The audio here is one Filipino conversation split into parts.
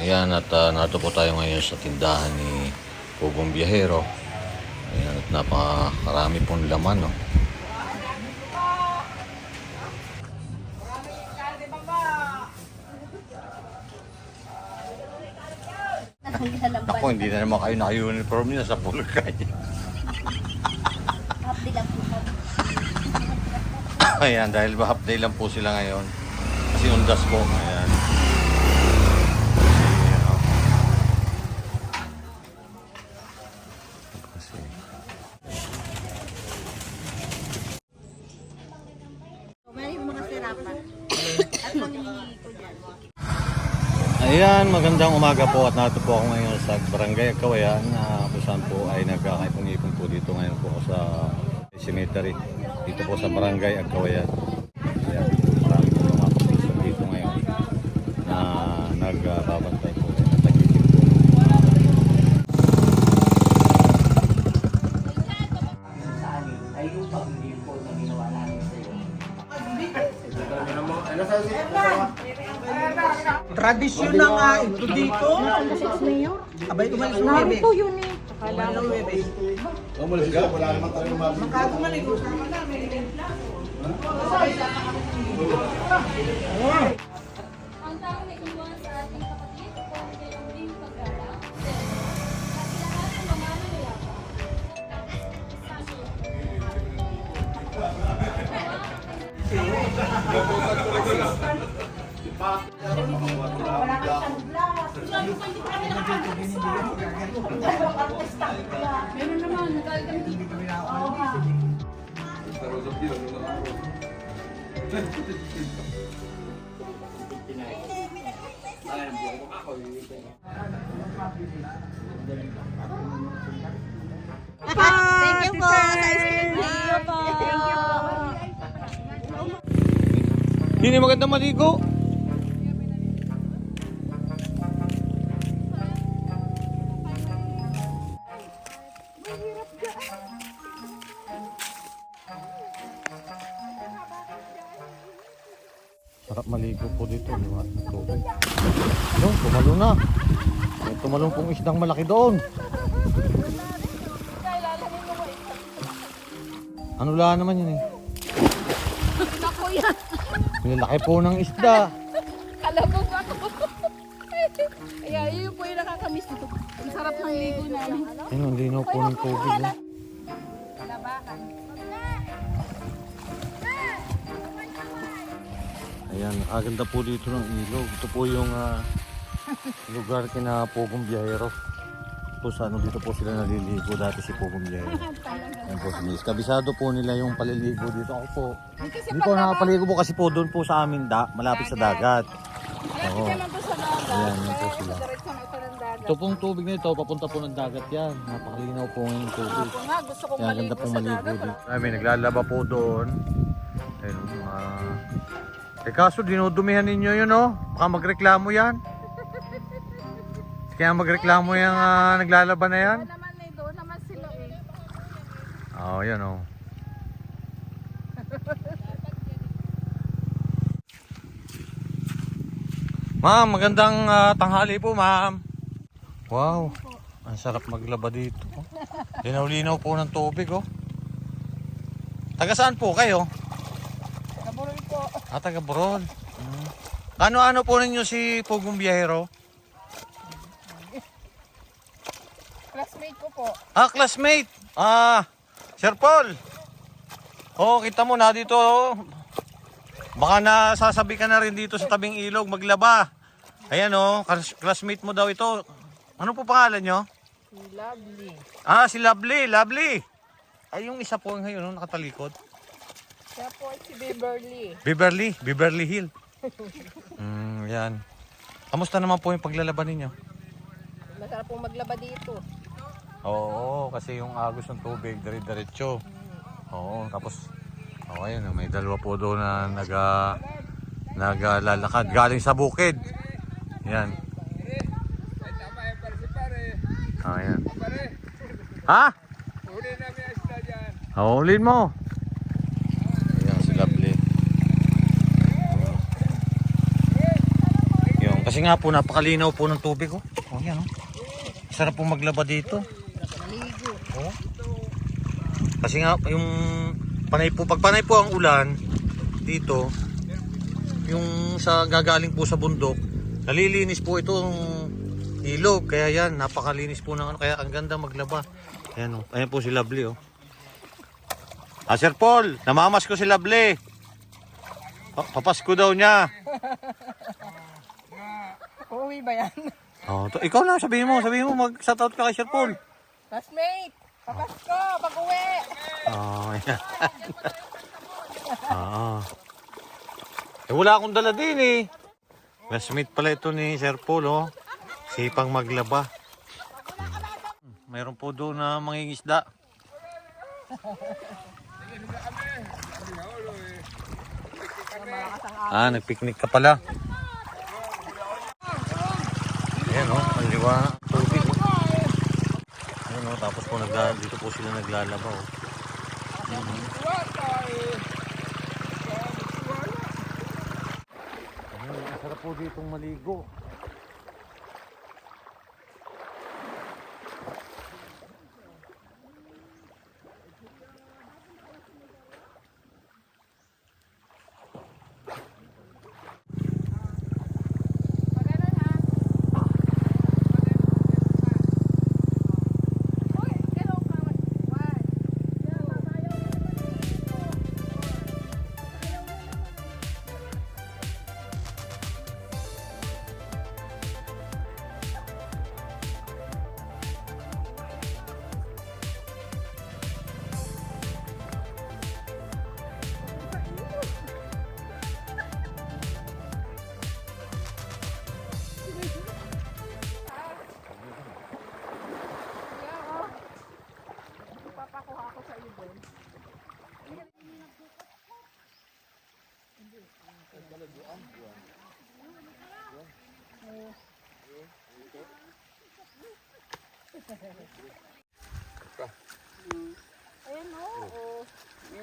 Ayan, at uh, nato po tayo ngayon sa tindahan ni Pugong Biyahero. Ayan, at napakarami pong laman, no? Ako, hindi na naman kayo naka-uniform niya sa Pulkay. Happy lang po. Ayan, dahil ba half day lang po sila ngayon. Kasi undas po. Ayan. Kasi. Ayan, magandang umaga po at nato po ako ngayon sa Barangay Kawayan na kung saan po ay nagkakaipon-ipon po dito ngayon po sa cemetery dito po sa Barangay Agkawayan. Tradisyon na nga ito dito. Abay, umalis ng bebe. Narito yun eh. Akala ko bebe. Umalis ka, wala naman tayo lumabas. Magkagumalik, usama namin. Ang Naman, nagagamit. Thank you po sa ice. Hindi maganda maligo. Sarap maligo po dito, liwat na tubig. Ano, tumalo na. May tumalong pong isdang malaki doon. Ano la naman yun eh? Ako yan. Nilalaki po ng isda. Ba ako? Kaya yun po yung nakakamiss dito. Ang sarap ng ligo namin. Ayun, ang linaw po ng tubig. Eh. Ayan, aganda po dito ng ilog. Ito po yung ah, lugar kina Pogong Biyahero. Po sa ano dito po sila naliligo dati si Pogong Biyahero. Ayan po si Miss. Kabisado po nila yung paliligo dito. Ako po. Hindi po nakapaligo po kasi po doon po sa amin da, malapit sa dagat. Oo. Ayan, yun po sila. Ito pong tubig na ito, papunta po ng dagat yan. Napakalinaw po yung tubig. nga, gusto kong Kaya ganda pong maligo dito. Ay, may naglalaba po doon. Ayun, mga... Eh kaso dinudumihan ninyo yun oh. Baka magreklamo yan. Kaya magreklamo yung ah, naglalaba na yan. naman eh, doon naman sila eh. Oo, oh, yan oh. Ma'am, magandang ah, tanghali po, ma'am. Wow, ang sarap maglaba dito. Linaw-linaw po ng tubig, oh. Taga saan po kayo? Nabuloy po. Ah, taga Borol. Hmm. Ano-ano po ninyo si Pugong Biyahero? Classmate ko po. Ah, classmate. Ah, Sir Paul. Oh, kita mo na dito. oh. Baka nasasabi ka na rin dito sa tabing ilog maglaba. Ayan oh, classmate mo daw ito. Ano po pangalan nyo? Lovely. Ah, si Lovely, Lovely. Ay, yung isa po ngayon, oh, nakatalikod. Siya po si Beverly. Beverly, Beverly Hill. Mm, yan. Kamusta naman po yung paglalaban ninyo? Masarap pong maglaba dito. Oo, kasi yung agos ng tubig, dire-diretso. Oo, tapos, oh, ayun, may dalawa po doon na naga, nagalalakad galing sa bukid. Yan. Ah, yan. Ha? Ah, Ulin mo. Ayan, si Lovely. Yung, kasi nga po, napakalinaw po ng tubig. Oh, oh yan oh. Sarap po maglaba dito. Oh. Kasi nga, yung panay po, pag panay po ang ulan dito, yung sa gagaling po sa bundok, nalilinis po itong ilog. Kaya yan, napakalinis po ng ano. Kaya ang ganda maglaba. Ayan oh. Ayan po si Lovely oh. Ah, Sir Paul, namamas ko si Lovely. Pa- Papasko daw niya. Uuwi ba yan? Oh, to, ikaw na, sabihin mo, sabihin mo, mag-shoutout ka kay Sir Paul. Classmate! Papasko! Pag-uwi! Oh, yan. Oo. Eh, wala akong dala din eh. Classmate pala ito ni Sir Paul, oh. Sipang maglaba. Hmm, Mayroon po doon na mangingisda. Ah, nagpiknik ka pala. Oh, ang liwa tubig. Oh. Oh, tapos po nagla dito po sila naglalaba oh. Mhm. Ayan, ang sarap po ditong maligo.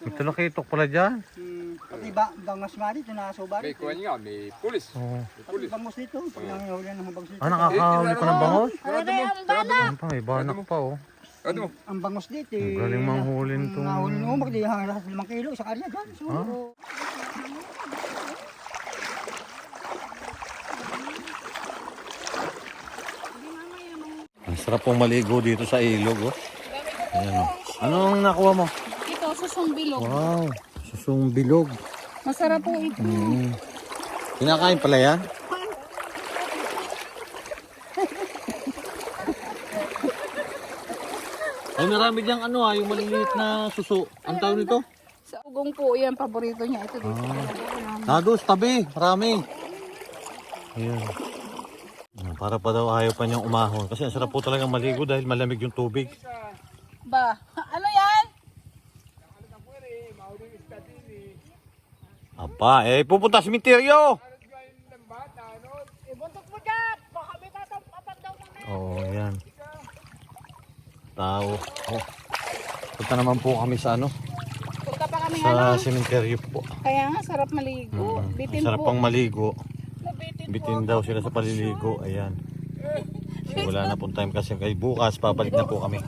Ito nakitok pala dyan. Pati ba, bangas nga dito, nasuba May kuha niya, may pulis. Oh. Pati pag nangyahuli ng bangus dito. Ah, nakakahuli pa ng bangos? Mo. Ano pa, may banak pa oh. Mo. Ang bangus dito Ang eh. galing manghuli nitong... Nahuli mo, magdi halos 5 kilo sa karya dyan. So, Ang sarap pong maligo dito sa ilog oh. Ayan oh. Anong nakuha mo? Ito, susong bilog. Wow, susong bilog. Masarap po ito. Mm. Kinakain pala yan? Ay, marami diyang ano ah, yung maliliit na suso. Ang tawag nito? Sa ugong po, yan, paborito niya. Ito dito. Nados, tabi, marami. Ayan. Para pa daw ayaw pa niyang umahon. Kasi ang sarap po talaga maligo dahil malamig yung tubig. Ba, ano yan? Aba, eh, pupunta sa simenteryo! Ibuntok mo dyan! Baka may tatapapan daw. Oo, oh, yan. Tao. Oh. Punta naman po kami sa ano, Punta pa kami sa ano. simenteryo po. Kaya nga, sarap maligo. Mm. Bitin Ang sarap po. pang maligo. Bitin daw sila sa paliligo. Ayan. Eh, wala na pong time kasi kay bukas papalik na po kami.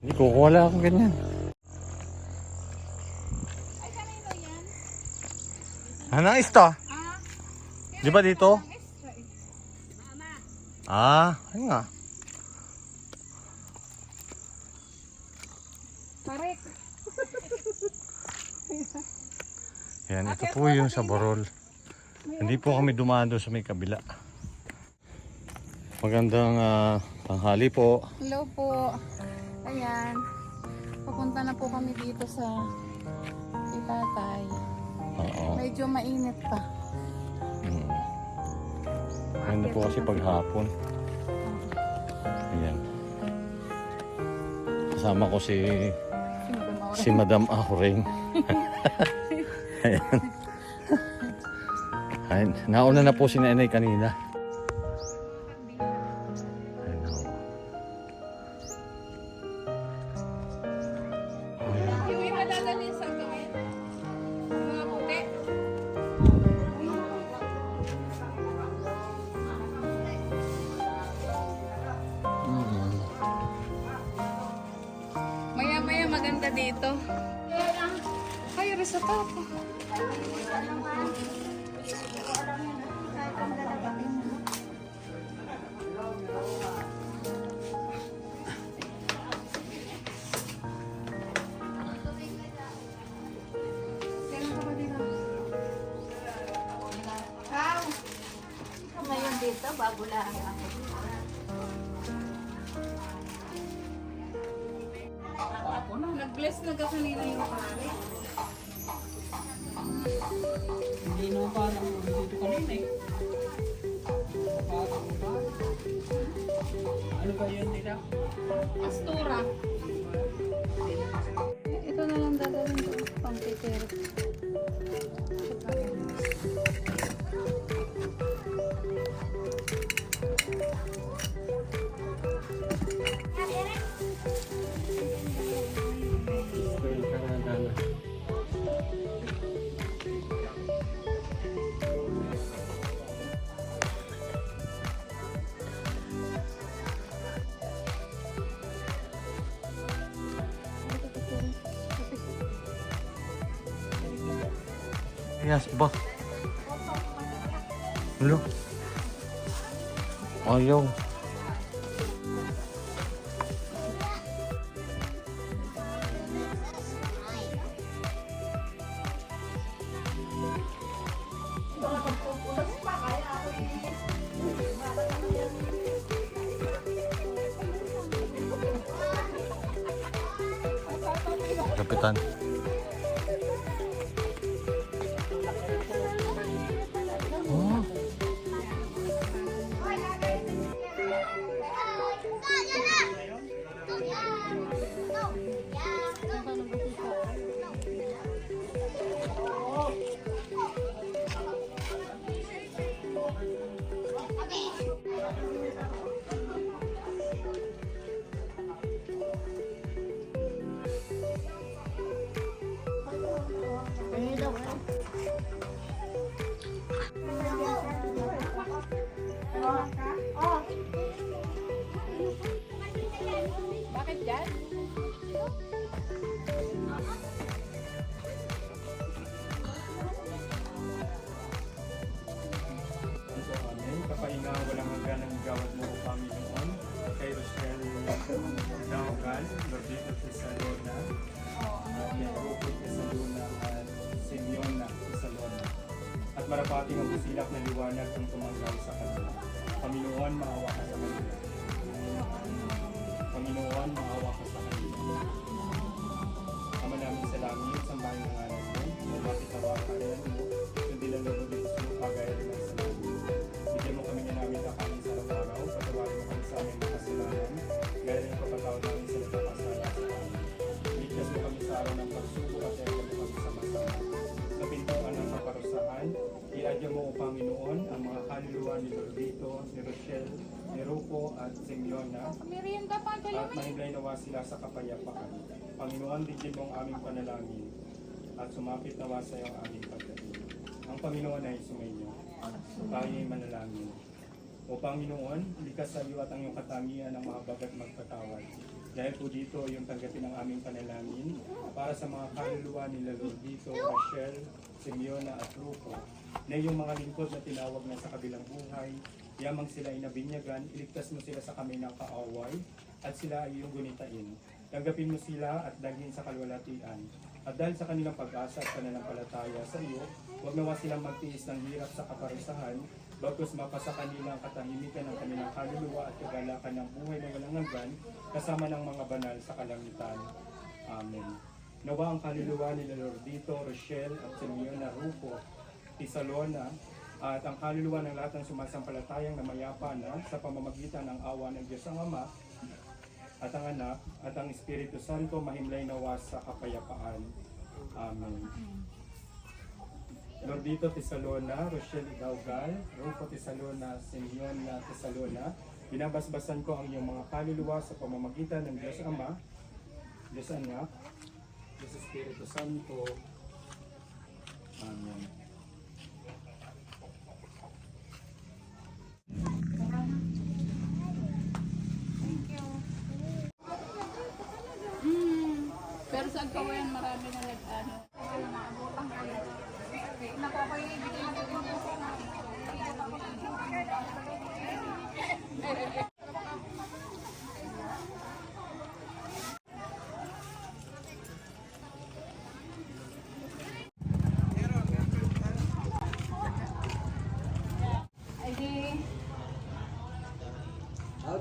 Hindi ko, wala akong ganyan. Ano ito? Ah? Di ba dito? Ah, ayun nga. Parek. Yan, ito po yung sa Borol. Hindi po kami dumaan doon sa may kabila. Magandang ah, tanghali po. Hello po. Ayan. Papunta na po kami dito sa itatay. Oo. Medyo mainit pa. Mm. Ano po kasi paghapon. Ayan. Kasama ko si si Madam Ahoreng. Ayan. Ayun, nauna na po si nanay kanina. Ayun, oh. Maya-maya maganda dito. Ay, resort ako dito, bago lang ako. Nag-bless na ka kanina yung pare. Hindi naman parang dito kanina eh. Ano ba yun nila? Astura. Ito na lang dadalhin ko. Pampitero. Yes, ba? Hello? Ayaw. Kapitan. ますか Panginoon, At Simeona, Merienda pa kayo. at mahiglay nawa sila sa kapayapaan. Panginoon, bigyan mo ang aming panalangin at sumapit nawa sa iyo ang aming pagdating. Ang Panginoon ay sumainyo. Tayo ay manalangin. O Panginoon, likas sa iyo at ang iyong katangian ang mahabagat magpatawad. Dahil po dito yung tanggapin ang aming panalangin para sa mga kaluluwa nila Lordito, Rachel, Simeona at Rupo na iyong mga lingkod na tinawag na sa kabilang buhay, yamang sila ay nabinyagan, iligtas mo sila sa kami ng kaaway at sila ay iyong gunitain. Tanggapin mo sila at dalhin sa kalwalatian. At dahil sa kanilang pag-asa at pananampalataya sa iyo, huwag nawa silang magtiis ng hirap sa kaparusahan, bagkus mapasa kanila ang katahimikan ng kanilang kaluluwa at kagalakan ng buhay na walang hanggan, kasama ng mga banal sa kalangitan. Amen. Nawa ang kaluluwa ni Lordito, Rochelle at Simeona Rufo, Tisalona, at ang kaluluwa ng lahat ng sumasampalatayang na mayapa na sa pamamagitan ng awa ng Diyos ang Ama at ang Anak at ang Espiritu Santo mahimlay nawa sa kapayapaan. Amen. Lordito Tesalona, Rochelle Idaugal, Rufo Tesalona, Simeon Tesalona, binabasbasan ko ang iyong mga kaluluwa sa pamamagitan ng Diyos Ama, Diyos Anak, Diyos Espiritu Santo. Amen. Pero marami na nag-ano. Kaya naabutan ko yun. Okay, naku, ako yung ibigay na ko Ay, di.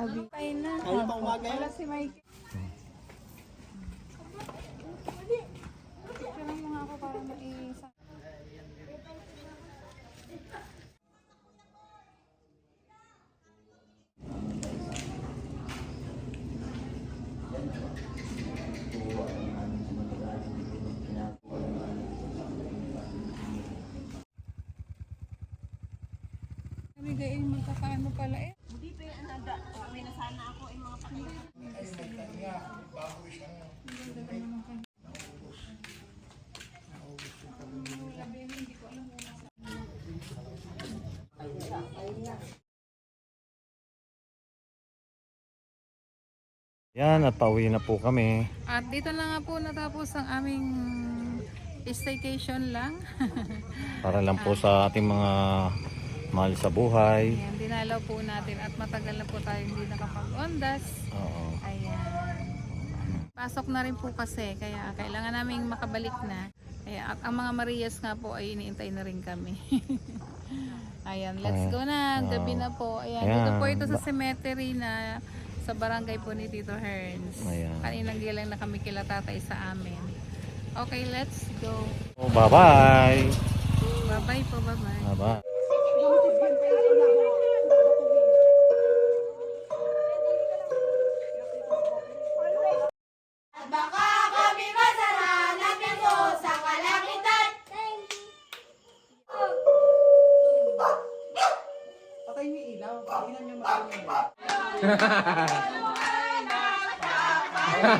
Abi. Kain pa umaga Wala si Mike. Mo nga ako para maisa. Kami gayon magkakaano pala eh. Hindi pa yung anaga. Uwi na sana ako yung mga pakita. Yan, at pauwi na po kami. At dito na nga po natapos ang aming staycation lang. Para lang po sa ating mga mahal sa buhay. Ayan, dinalaw po natin at matagal na po tayo hindi nakapag-ondas. Oo. Ayan. Pasok na rin po kasi kaya kailangan naming makabalik na. Kaya at ang mga Marias nga po ay iniintay na rin kami. Ayan, let's go na. Gabi na po. Ayan, dito po Ayan. ito sa cemetery na sa barangay po ni Tito Hearns. Ayan. Kaninang gilang na kami kila tatay sa amin. Okay, let's go. Oh, bye-bye. Bye-bye po, bye-bye. Bye-bye.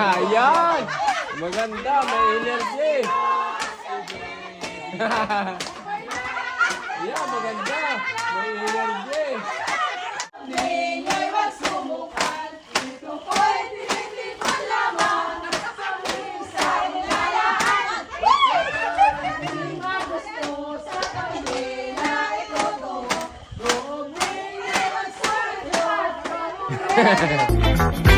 Ayan! Maganda, may energy! Ayan, maganda! May energy! Ninyo'y magsumukan, 哈哈哈